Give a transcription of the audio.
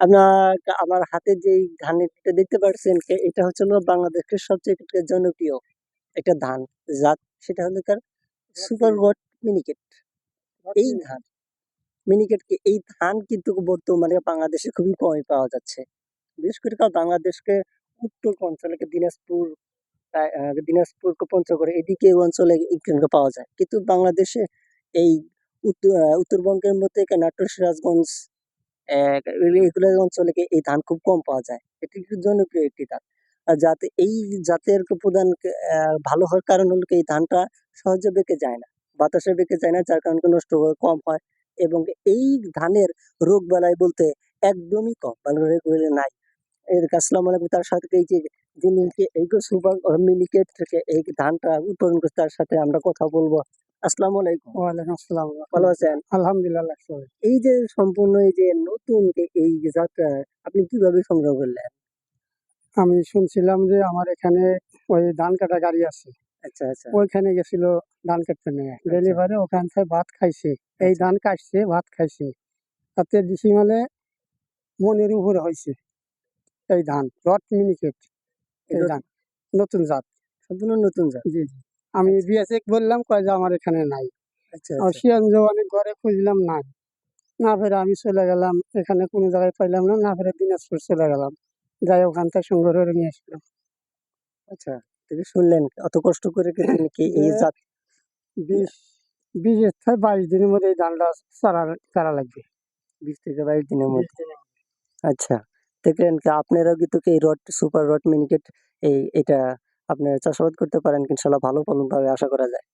আপনার আমার হাতে যে ধানটা দেখতে পাচ্ছেন এটা হচ্ছে বাংলাদেশের সবচেয়ে জনপ্রিয় একটা ধান। জাত সেটা হলো তার সুপার গড মিনিকেট এই ধান মিনিকেট কি এই ধান কিন্তু বর্তমানে বাংলাদেশে খুবই কমই পাওয়া যাচ্ছে। বিশেষ করে কারণ বাংলাদেশকে উত্তর অঞ্চলে দিনাজপুর দিনাজপুর পঞ্চগড় এদিকে অঞ্চলে পাওয়া যায়। কিন্তু বাংলাদেশে এই উত্তরবঙ্গের মধ্যে নাটোর সিরাজগঞ্জ এগুলো অঞ্চলে এই ধান খুব কম পাওয়া যায়? এটি জনপ্রিয় একটি ধান। যাতে এই জাতের প্রধান ভালো হওয়ার কারণ হলো এই ধানটা সহজে বেঁকে যায় না। বাতাসে বেঁকে যায় না, যার কারণে নষ্ট কম হয় এবং এই ধানের রোগ বলতে একদমই কম নাই। এর, আসসালামু আলাইকুম, তার সাথে এই যে যিনি এই সুপার মিনিকেট থেকে এই ধানটা উৎপাদন করছে তার সাথে আমরা কথা বলব। আসসালামু আলাইকুম। ওয়ালাইকুম আসসালাম। ভালো আছেন? আলহামদুলিল্লাহ। এই যে সম্পূর্ণ এই যে নতুন এই যাত্রা আপনি কীভাবে সংগ্রহ করলেন? আমি শুনছিলাম যে আমার এখানে ওই ধান কাটা গাড়ি আছে। আচ্ছা আচ্ছা। ওইখানে গেছিল ধান কাটতে নিয়ে। ডেলিভারি ওখান থেকে ভাত খাইছে। এই ধান কাটছে ভাত খাইছে। তাতে ডিসিমালে মনের উপরে হয়েছে এই ধান রট মিনিকেট। নতুন জাত। সম্পূর্ণ নতুন জাত। জি জি। আমি বিএসএক বললাম কয় যে আমার এখানে নাই। আচ্ছা আর আচ্ছা। অনেক ঘরে খুঁজলাম নাই। না ফেরে আমি চলে গেলাম এখানে কোনো জায়গায় পাইলাম না না ফেরে দিনাজপুর চলে গেলাম। যাই ওখান থেকে সংগ্রহ করে নিয়ে আসলাম আচ্ছা থেকে শুনলেন অত কষ্ট করে কি এই জাত? বিশ বিশের থেকে বাইশ দিনের মধ্যে এই ধানটা চারা চারা লাগবে। বিশ থেকে বাইশ দিনের মধ্যে। আচ্ছা। দেখলেন কি আপনারাও কিন্তু এই রড, সুপার রড মিনিকেট এই, এটা আপনারা চাষাবাদ করতে পারেন। ইনশাল্লাহ ভালো ফলন পাবে, আশা করা যায়।